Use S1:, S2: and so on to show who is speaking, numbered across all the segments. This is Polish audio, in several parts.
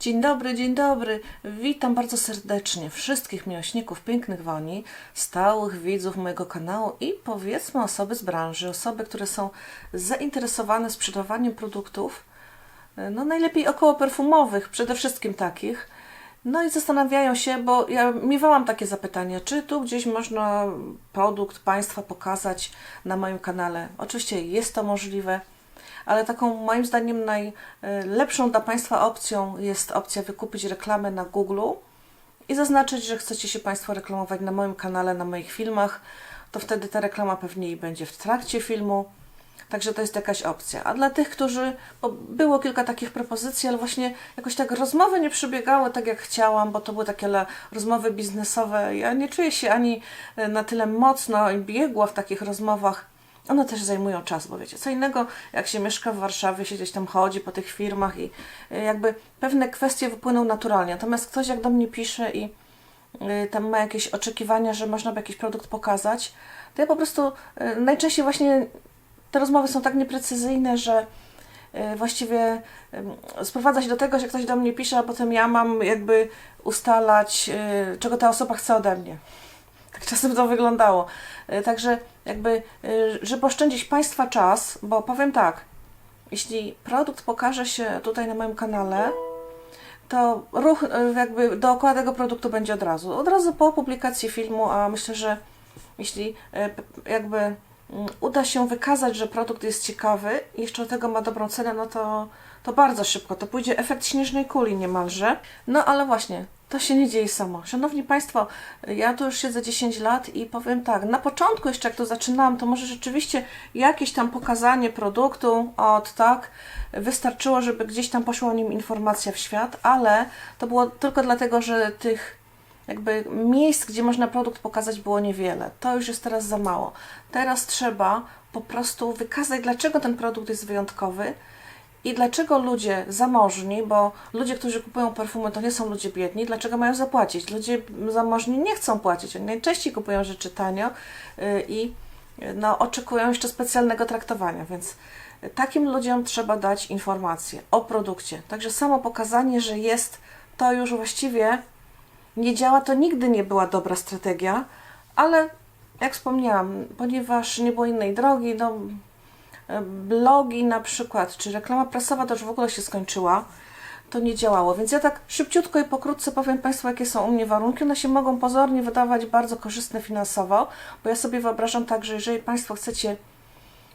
S1: Dzień dobry, dzień dobry. Witam bardzo serdecznie wszystkich miłośników pięknych woni, stałych widzów mojego kanału i powiedzmy osoby z branży, osoby, które są zainteresowane sprzedawaniem produktów, no najlepiej około perfumowych, przede wszystkim takich. No i zastanawiają się, bo ja miewałam takie zapytania, czy tu gdzieś można produkt Państwa pokazać na moim kanale. Oczywiście jest to możliwe ale taką moim zdaniem najlepszą dla Państwa opcją jest opcja wykupić reklamę na Google i zaznaczyć, że chcecie się Państwo reklamować na moim kanale, na moich filmach, to wtedy ta reklama pewnie i będzie w trakcie filmu. Także to jest jakaś opcja. A dla tych, którzy, bo było kilka takich propozycji, ale właśnie jakoś tak rozmowy nie przebiegały tak jak chciałam, bo to były takie rozmowy biznesowe. Ja nie czuję się ani e, na tyle mocno i biegła w takich rozmowach, one też zajmują czas, bo wiecie, co innego jak się mieszka w Warszawie, się gdzieś tam chodzi po tych firmach i y, jakby pewne kwestie wypłyną naturalnie. Natomiast ktoś jak do mnie pisze i y, tam ma jakieś oczekiwania, że można by jakiś produkt pokazać, to ja po prostu y, najczęściej właśnie te rozmowy są tak nieprecyzyjne, że właściwie sprowadza się do tego, że ktoś do mnie pisze, a potem ja mam jakby ustalać, czego ta osoba chce ode mnie. Tak czasem to wyglądało. Y, Także jakby, y, żeby oszczędzić Państwa czas, bo powiem tak, jeśli produkt pokaże się tutaj na moim kanale, to ruch y, jakby dookoła tego produktu będzie od razu. Od razu po publikacji filmu, a myślę, że jeśli jakby mm, uda się wykazać, że produkt jest ciekawy i jeszcze do tego ma dobrą cenę, no to, to bardzo szybko. To pójdzie efekt śnieżnej kuli niemalże. No ale właśnie, to się nie dzieje samo. Szanowni Państwo, ja tu już siedzę 10 lat i powiem tak, na początku jeszcze jak to zaczynałam, to może rzeczywiście jakieś tam pokazanie produktu od tak wystarczyło, żeby gdzieś tam poszła o nim informacja w świat, ale to było tylko dlatego, że tych jakby miejsc, gdzie można produkt pokazać było niewiele. To już jest teraz za mało. Teraz trzeba po prostu wykazać, dlaczego ten produkt jest wyjątkowy i dlaczego ludzie zamożni, bo ludzie, którzy kupują perfumy, to nie są ludzie biedni, dlaczego mają zapłacić? Ludzie zamożni nie chcą płacić, oni najczęściej kupują rzeczy tanio y, i no, oczekują jeszcze specjalnego traktowania, więc takim ludziom trzeba dać informacje o produkcie. Także samo pokazanie, że jest, to już właściwie nie działa, to nigdy nie była dobra strategia, ale jak wspomniałam, ponieważ nie było innej drogi, no blogi na przykład, czy reklama prasowa już w ogóle się skończyła, to nie działało. Więc ja tak szybciutko i pokrótce powiem Państwu, jakie są u mnie warunki. One się mogą pozornie wydawać bardzo korzystne finansowo, bo ja sobie wyobrażam tak, że jeżeli Państwo chcecie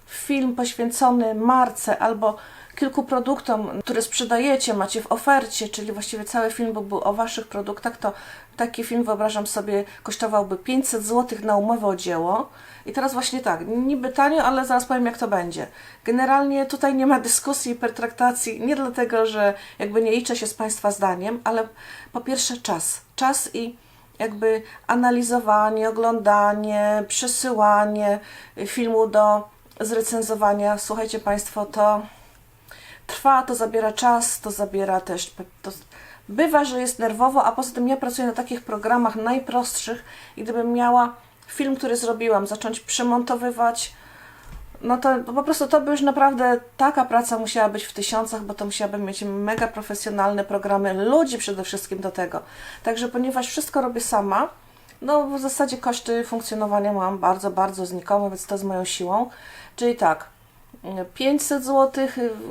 S1: film poświęcony marce albo kilku produktom, które sprzedajecie, macie w ofercie, czyli właściwie cały film byłby o Waszych produktach, to taki film wyobrażam sobie kosztowałby 500 zł na umowę o dzieło. I teraz właśnie tak, niby tanio, ale zaraz powiem jak to będzie. Generalnie tutaj nie ma dyskusji i pertraktacji, nie dlatego, że jakby nie liczę się z Państwa zdaniem, ale po pierwsze czas. Czas i jakby analizowanie, oglądanie, przesyłanie filmu do zrecenzowania. Słuchajcie Państwo, to trwa, to zabiera czas, to zabiera też. To bywa, że jest nerwowo, a poza tym ja pracuję na takich programach najprostszych i gdybym miała film, który zrobiłam, zacząć przemontowywać, no to po prostu to by już naprawdę taka praca musiała być w tysiącach, bo to musiałabym mieć mega profesjonalne programy, ludzi przede wszystkim do tego. Także ponieważ wszystko robię sama, no w zasadzie koszty funkcjonowania mam bardzo, bardzo znikome, więc to z moją siłą. Czyli tak, 500 zł,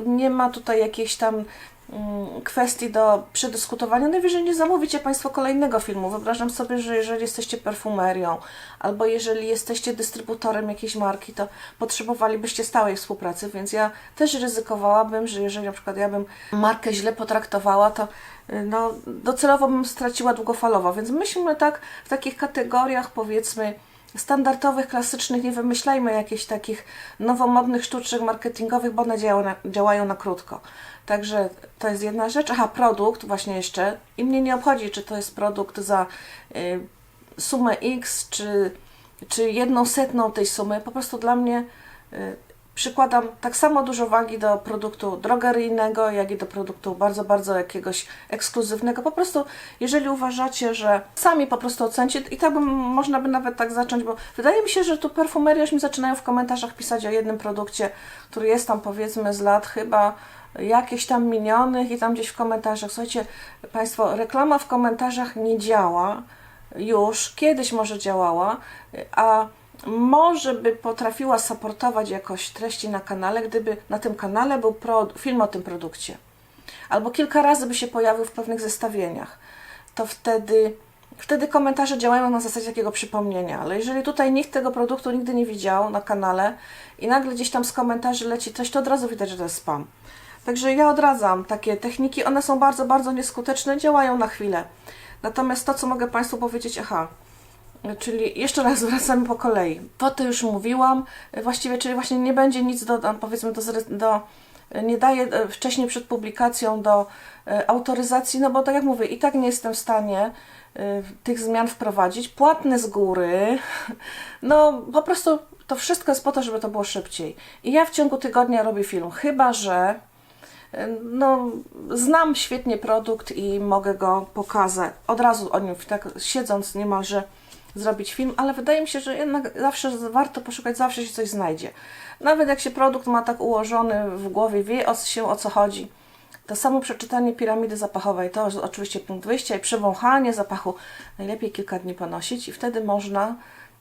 S1: nie ma tutaj jakichś tam mm, kwestii do przedyskutowania. Najwyżej nie zamówicie Państwo kolejnego filmu. Wyobrażam sobie, że jeżeli jesteście perfumerią albo jeżeli jesteście dystrybutorem jakiejś marki, to potrzebowalibyście stałej współpracy, więc ja też ryzykowałabym, że jeżeli na przykład ja bym markę źle potraktowała, to y, no, docelowo bym straciła długofalowo. Więc myślmy tak w takich kategoriach, powiedzmy, standardowych, klasycznych, nie wymyślajmy jakichś takich nowomodnych sztuczek marketingowych, bo one działają na, działają na krótko. Także to jest jedna rzecz. Aha, produkt właśnie jeszcze. I mnie nie obchodzi, czy to jest produkt za y, sumę X, czy, czy jedną setną tej sumy. Po prostu dla mnie y, przykładam tak samo dużo wagi do produktu drogeryjnego, jak i do produktu bardzo, bardzo jakiegoś ekskluzywnego. Po prostu, jeżeli uważacie, że sami po prostu ocencie, i tak bym, można by nawet tak zacząć, bo wydaje mi się, że tu perfumeria już mi zaczynają w komentarzach pisać o jednym produkcie, który jest tam powiedzmy z lat chyba jakichś tam minionych i tam gdzieś w komentarzach. Słuchajcie, Państwo, reklama w komentarzach nie działa już, kiedyś może działała, a może by potrafiła supportować jakoś treści na kanale, gdyby na tym kanale był film o tym produkcie. Albo kilka razy by się pojawił w pewnych zestawieniach. To wtedy, wtedy komentarze działają na zasadzie takiego przypomnienia. Ale jeżeli tutaj nikt tego produktu nigdy nie widział na kanale i nagle gdzieś tam z komentarzy leci coś, to od razu widać, że to jest spam. Także ja odradzam takie techniki. One są bardzo, bardzo nieskuteczne, działają na chwilę. Natomiast to, co mogę Państwu powiedzieć, aha, Czyli jeszcze raz wracamy po kolei. To to już mówiłam, właściwie, czyli właśnie nie będzie nic do, powiedzmy, do, do nie daję e, wcześniej przed publikacją do e, autoryzacji, no bo tak jak mówię, i tak nie jestem w stanie e, tych zmian wprowadzić. Płatne z góry, no po prostu to wszystko jest po to, żeby to było szybciej. I ja w ciągu tygodnia robię film, chyba że no, znam świetnie produkt i mogę go pokazać. Od razu o nim, tak siedząc niemalże, zrobić film, ale wydaje mi się, że jednak zawsze warto poszukać, zawsze się coś znajdzie. Nawet jak się produkt ma tak ułożony w głowie, wie o, się o co chodzi. To samo przeczytanie piramidy zapachowej to oczywiście punkt wyjścia i przewąchanie zapachu najlepiej kilka dni ponosić i wtedy można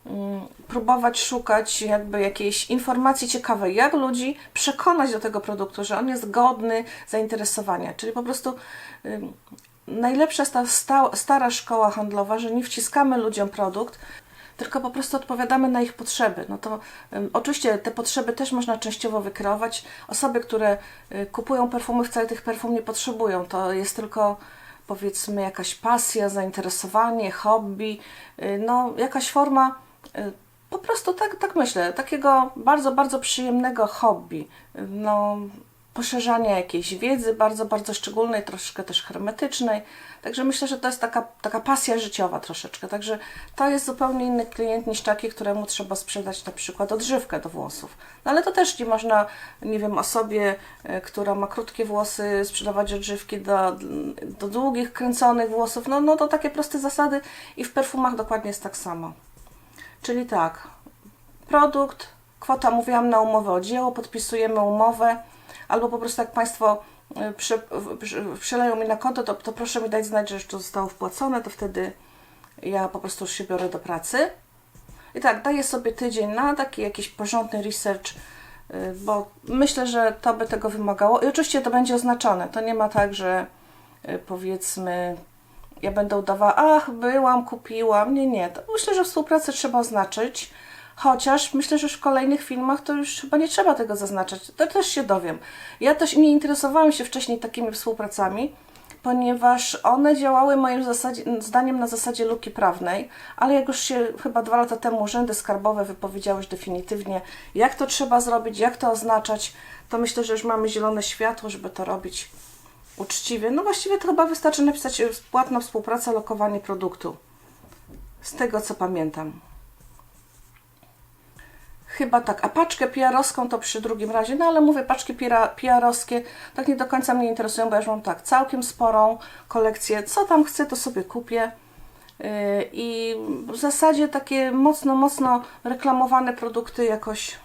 S1: mm, próbować szukać jakby jakiejś informacji ciekawej, jak ludzi przekonać do tego produktu, że on jest godny zainteresowania. Czyli po prostu ym, najlepsza jest ta sta, stara szkoła handlowa, że nie wciskamy ludziom produkt, tylko po prostu odpowiadamy na ich potrzeby. No to um, oczywiście te potrzeby też można częściowo wykreować. Osoby, które y, kupują perfumy, wcale tych perfum nie potrzebują. To jest tylko powiedzmy jakaś pasja, zainteresowanie, hobby, y, no jakaś forma y, po prostu tak, tak myślę, takiego bardzo, bardzo przyjemnego hobby. No, poszerzania jakiejś wiedzy bardzo, bardzo szczególnej, troszeczkę też hermetycznej. Także myślę, że to jest taka, taka pasja życiowa troszeczkę. Także to jest zupełnie inny klient niż taki, któremu trzeba sprzedać na przykład odżywkę do włosów. No ale to też nie można, nie wiem, osobie, e, która ma krótkie włosy, sprzedawać odżywki do, do długich, kręconych włosów. No, no to takie proste zasady i w perfumach dokładnie jest tak samo. Czyli tak, produkt, kwota mówiłam na umowę o dzieło, podpisujemy umowę, albo po prostu jak Państwo prze, przeleją mi na konto, to, to proszę mi dać znać, że już to zostało wpłacone, to wtedy ja po prostu już się biorę do pracy. I tak, daję sobie tydzień na taki jakiś porządny research, y, bo myślę, że to by tego wymagało. I oczywiście to będzie oznaczone. To nie ma tak, że y, powiedzmy ja będę udawała, ach, byłam, kupiłam. Nie, nie. To myślę, że współpracę trzeba oznaczyć Chociaż myślę, że w kolejnych filmach to już chyba nie trzeba tego zaznaczać. To też się dowiem. Ja też nie interesowałam się wcześniej takimi współpracami, ponieważ one działały moim zasadzie, zdaniem na zasadzie luki prawnej, ale jak już się chyba dwa lata temu urzędy skarbowe wypowiedziały już definitywnie, jak to trzeba zrobić, jak to oznaczać, to myślę, że już mamy zielone światło, żeby to robić uczciwie. No właściwie to chyba wystarczy napisać płatna współpraca, lokowanie produktu. Z tego co pamiętam. Chyba tak, a paczkę PR-owską to przy drugim razie, no ale mówię, paczki PR-owskie tak nie do końca mnie interesują, bo ja już mam tak całkiem sporą kolekcję, co tam chcę, to sobie kupię. Yy, I w zasadzie takie mocno, mocno reklamowane produkty jakoś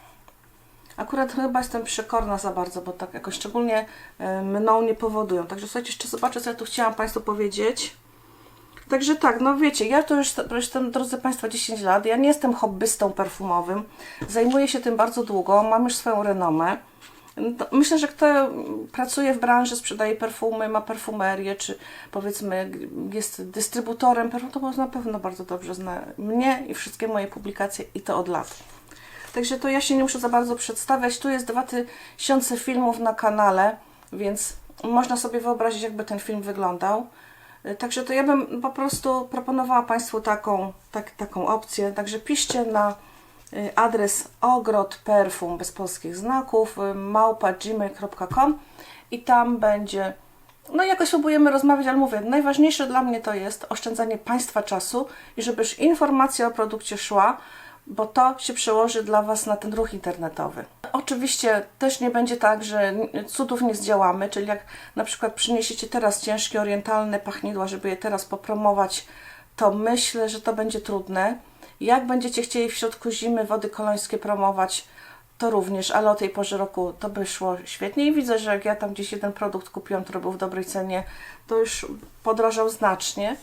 S1: akurat chyba jestem przekorna za bardzo, bo tak jakoś szczególnie yy, mną nie powodują. Także słuchajcie, jeszcze zobaczę, co ja tu chciałam Państwu powiedzieć. Także tak, no wiecie, ja to już jestem, drodzy Państwo, 10 lat. Ja nie jestem hobbystą perfumowym. Zajmuję się tym bardzo długo, mam już swoją renomę. Myślę, że kto pracuje w branży, sprzedaje perfumy, ma perfumerię, czy powiedzmy jest dystrybutorem perfum, to na pewno bardzo dobrze zna mnie i wszystkie moje publikacje i to od lat. Także to ja się nie muszę za bardzo przedstawiać. Tu jest 2000 filmów na kanale, więc można sobie wyobrazić, jakby ten film wyglądał. Także to ja bym po prostu proponowała Państwu taką, tak, taką opcję. Także piszcie na y, adres ogrodperfum bez polskich znaków y, małpa gmail.com i tam będzie no jakoś próbujemy rozmawiać, ale mówię, najważniejsze dla mnie to jest oszczędzanie Państwa czasu i żeby już informacja o produkcie szła, bo to się przełoży dla Was na ten ruch internetowy. Oczywiście też nie będzie tak, że cudów nie zdziałamy, czyli jak na przykład przyniesiecie teraz ciężkie orientalne pachnidła, żeby je teraz popromować, to myślę, że to będzie trudne. Jak będziecie chcieli w środku zimy wody kolońskie promować, to również, ale o tej porze roku to by szło świetnie i widzę, że jak ja tam gdzieś jeden produkt kupiłam, który był w dobrej cenie, to już podrożał znacznie.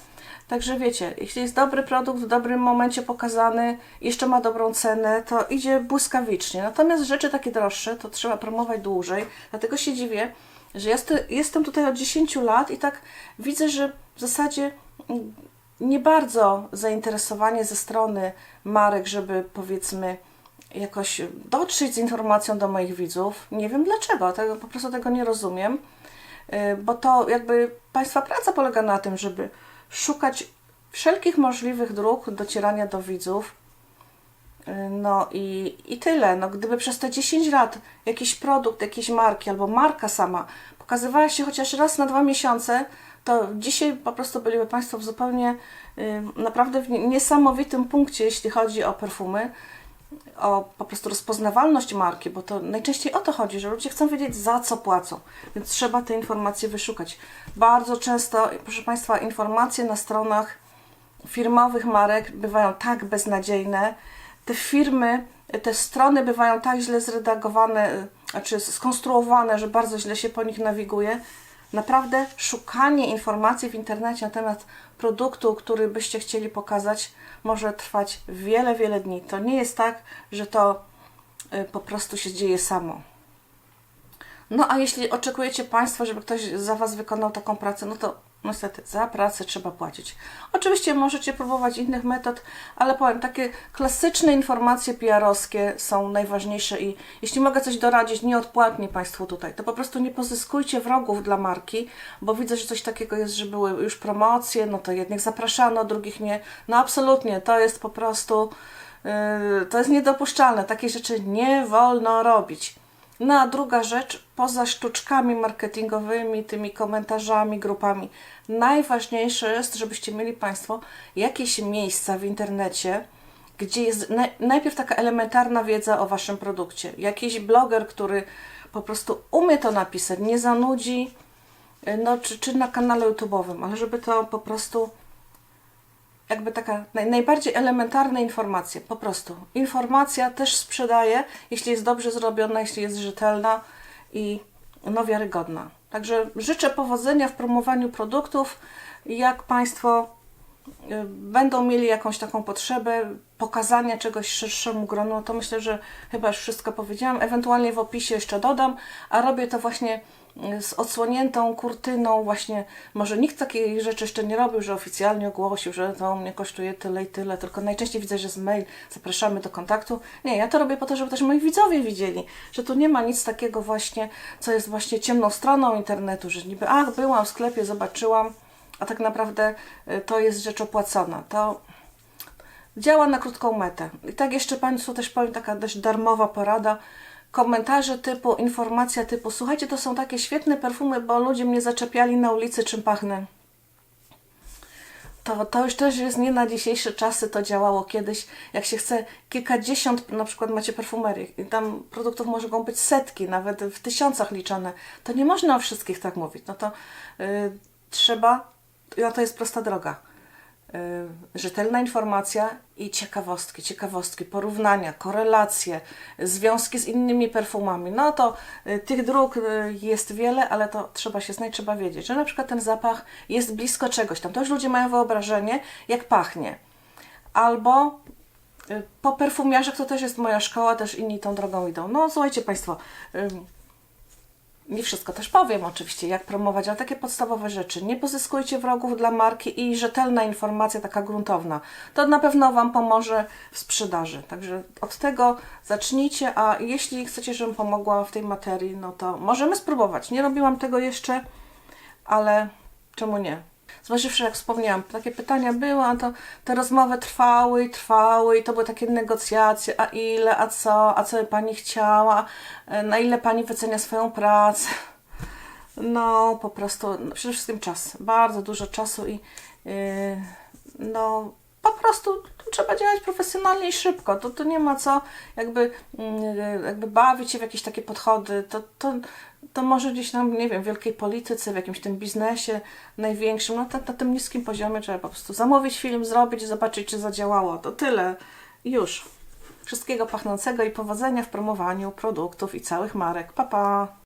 S1: Także wiecie, jeśli jest dobry produkt w dobrym momencie pokazany, jeszcze ma dobrą cenę, to idzie błyskawicznie. Natomiast rzeczy takie droższe, to trzeba promować dłużej. Dlatego się dziwię, że ja st- jestem tutaj od 10 lat i tak widzę, że w zasadzie nie bardzo zainteresowanie ze strony marek, żeby powiedzmy jakoś dotrzeć z informacją do moich widzów. Nie wiem dlaczego, tego, po prostu tego nie rozumiem, Y, bo to jakby Państwa praca polega na tym, żeby szukać wszelkich możliwych dróg docierania do widzów. Y, No i, i tyle. No, gdyby przez te 10 lat jakiś produkt, jakiejś marki albo marka sama pokazywała się chociaż raz na dwa miesiące, to dzisiaj po prostu byliby Państwo w zupełnie y, naprawdę w nie- niesamowitym punkcie, jeśli chodzi o perfumy, o po prostu rozpoznawalność marki, bo to najczęściej o to chodzi, że ludzie chcą wiedzieć za co płacą, więc trzeba te informacje wyszukać. Bardzo często, proszę Państwa, informacje na stronach firmowych marek bywają tak beznadziejne, te firmy, te strony bywają tak źle zredagowane, y, znaczy skonstruowane, że bardzo źle się po nich nawiguje. Naprawdę szukanie informacji w internecie na temat produktu, który byście chcieli pokazać, może trwać wiele, wiele dni. To nie jest tak, że to y, po prostu się dzieje samo. No a jeśli oczekujecie Państwo, żeby ktoś za Was wykonał taką pracę, no to niestety za pracę trzeba płacić. Oczywiście możecie próbować innych metod, ale powiem, takie klasyczne informacje PR-owskie są najważniejsze i jeśli mogę coś doradzić nieodpłatnie Państwu tutaj, to po prostu nie pozyskujcie wrogów dla marki, bo widzę, że coś takiego jest, że były już promocje, no to jednych zapraszano, drugich nie. No absolutnie, to jest po prostu, yy, to jest niedopuszczalne. Takie rzeczy nie wolno robić. No a druga rzecz, poza sztuczkami marketingowymi, tymi komentarzami, grupami, najważniejsze jest, żebyście mieli Państwo jakieś miejsca w internecie, gdzie jest naj, najpierw taka elementarna wiedza o Waszym produkcie. Jakiś bloger, który po prostu umie to napisać, nie zanudzi, no, czy, czy na kanale YouTube'owym, ale żeby to po prostu jakby taka naj, najbardziej elementarne informacje, po prostu. Informacja też sprzedaje, jeśli jest dobrze zrobiona, jeśli jest rzetelna i no wiarygodna. Także życzę powodzenia w promowaniu produktów. Jak Państwo będą mieli jakąś taką potrzebę pokazania czegoś szerszemu gronu, to myślę, że chyba już wszystko powiedziałam. Ewentualnie w opisie jeszcze dodam, a robię to właśnie y, z odsłoniętą kurtyną, właśnie może nikt takiej rzeczy jeszcze nie robił, że oficjalnie ogłosił, że to mnie kosztuje tyle i tyle, tylko najczęściej widzę, że z mail zapraszamy do kontaktu. Nie, ja to robię po to, żeby też moi widzowie widzieli, że tu nie ma nic takiego właśnie, co jest właśnie ciemną stroną internetu, że niby, ach, byłam w sklepie, zobaczyłam, a tak naprawdę y, to jest rzecz opłacona. To działa na krótką metę. I tak jeszcze Państwu też powiem taka dość darmowa porada. Komentarze typu, informacja typu, słuchajcie, to są takie świetne perfumy, bo ludzie mnie zaczepiali na ulicy, czym pachnę. To, to już też jest nie na dzisiejsze czasy, to działało kiedyś. Jak się chce kilkadziesiąt, na przykład macie perfumerię i tam produktów mogą być setki, nawet w tysiącach liczone, to nie można o wszystkich tak mówić. No to y, trzeba, to jest prosta droga. Y, rzetelna informacja i ciekawostki, ciekawostki, porównania, korelacje, związki z innymi perfumami. No to y, tych dróg y, jest wiele, ale to trzeba się znać, trzeba wiedzieć, że na przykład ten zapach jest blisko czegoś tam. To już ludzie mają wyobrażenie, jak pachnie. Albo po perfumiarzach to też jest moja szkoła, też inni tą drogą idą. No słuchajcie Państwo, nie wszystko też powiem oczywiście, jak promować, ale takie podstawowe rzeczy. Nie pozyskujcie wrogów dla marki i rzetelna informacja, taka gruntowna. To na pewno Wam pomoże w sprzedaży. Także od tego zacznijcie, a jeśli chcecie, żebym pomogła w tej materii, no to możemy spróbować. Nie robiłam tego jeszcze, ale czemu nie? Zważywszy, jak wspomniałam, takie pytania były, a to te rozmowy trwały i trwały i to były takie negocjacje, a ile, a co, a co by Pani chciała, e, na ile Pani wycenia swoją pracę. No, po prostu, no, przede wszystkim czas, bardzo dużo czasu i yy, no, po prostu trzeba działać profesjonalnie i szybko. To, to nie ma co jakby, yy, jakby bawić się w jakieś takie podchody. To, to, to może gdzieś tam, nie wiem, w wielkiej polityce, w jakimś tym biznesie największym, no to, na tym niskim poziomie trzeba po prostu zamówić film, zrobić, zobaczyć, czy zadziałało. To tyle. Już. Wszystkiego pachnącego i powodzenia w promowaniu produktów i całych marek. Pa, pa!